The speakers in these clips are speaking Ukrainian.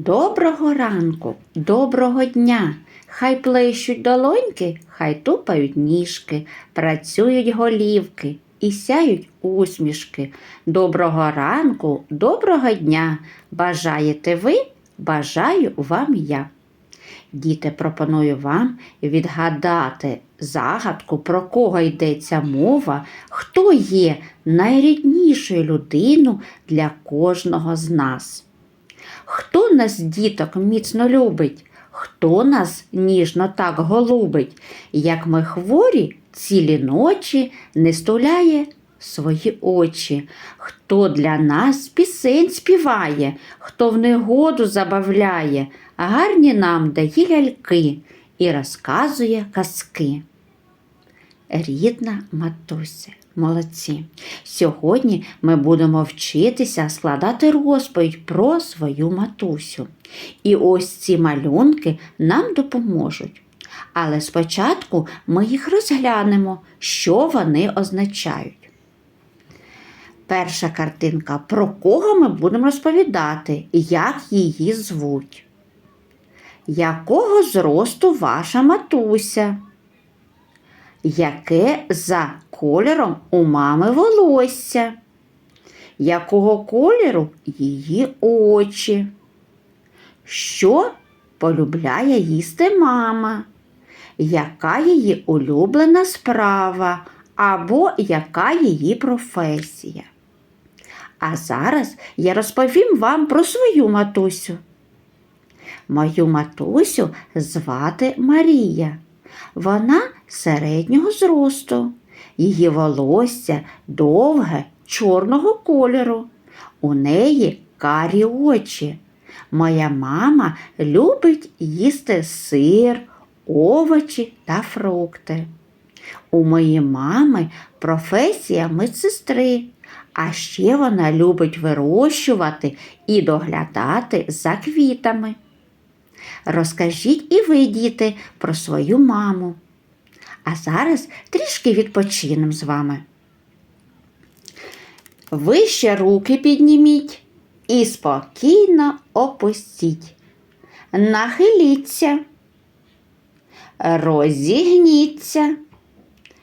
Доброго ранку, доброго дня. Хай плещуть долоньки, хай тупають ніжки, працюють голівки і сяють усмішки. Доброго ранку, доброго дня. Бажаєте ви, бажаю вам я. Діти, пропоную вам відгадати загадку, про кого йдеться мова, хто є найріднішою людиною для кожного з нас. Хто нас, діток, міцно любить, хто нас ніжно так голубить, як ми хворі цілі ночі не стуляє свої очі, хто для нас пісень співає, хто в негоду забавляє, гарні нам дає ляльки і розказує казки. Рідна матуся, молодці. Сьогодні ми будемо вчитися складати розповідь про свою матусю. І ось ці малюнки нам допоможуть. Але спочатку ми їх розглянемо, що вони означають. Перша картинка, про кого ми будемо розповідати, як її звуть. Якого зросту ваша матуся? Яке за кольором у мами волосся? Якого кольору її очі? Що полюбляє їсти мама? Яка її улюблена справа або яка її професія? А зараз я розповім вам про свою матусю. Мою матусю звати Марія. Вона середнього зросту. Її волосся довге, чорного кольору. У неї карі очі. Моя мама любить їсти сир, овочі та фрукти. У моєї мами професія медсестри, а ще вона любить вирощувати і доглядати за квітами. Розкажіть і ви, діти, про свою маму. А зараз трішки відпочинемо з вами. Ви ще руки підніміть і спокійно опустіть. Нахиліться, розігніться,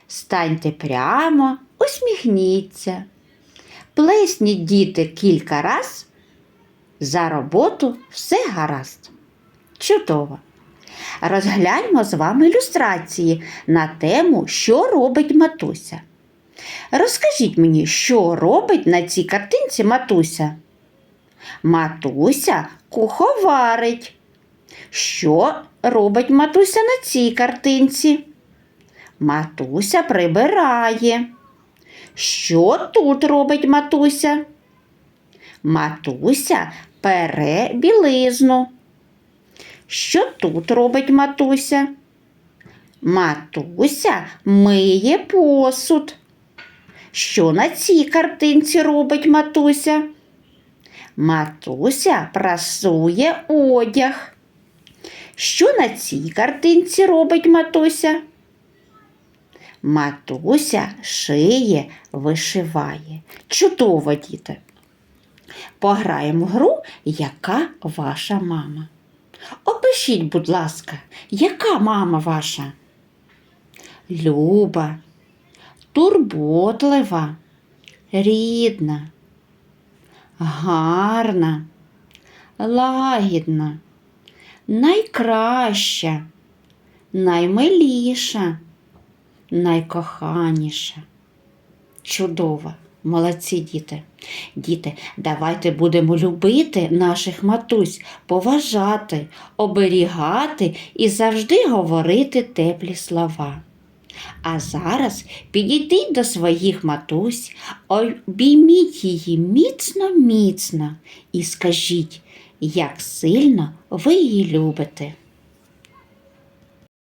станьте прямо, усміхніться. Плесніть діти кілька раз. За роботу все гаразд. Чудово! Розгляньмо з вами ілюстрації на тему, що робить матуся. Розкажіть мені, що робить на цій картинці матуся? Матуся куховарить. Що робить матуся на цій картинці? Матуся прибирає. Що тут робить матуся? Матуся пере білизну. Що тут робить матуся? Матуся миє посуд. Що на цій картинці робить матуся? Матуся прасує одяг. Що на цій картинці робить матуся? Матуся шиє, вишиває. Чудово, діти. Пограємо в гру, яка ваша мама. Опишіть, будь ласка, яка мама ваша? Люба, турботлива, рідна, гарна, лагідна, найкраща, наймиліша, найкоханіша. Чудова. Молодці діти. Діти, давайте будемо любити наших матусь, поважати, оберігати і завжди говорити теплі слова. А зараз підійдіть до своїх матусь, обійміть її міцно, міцно і скажіть, як сильно ви її любите.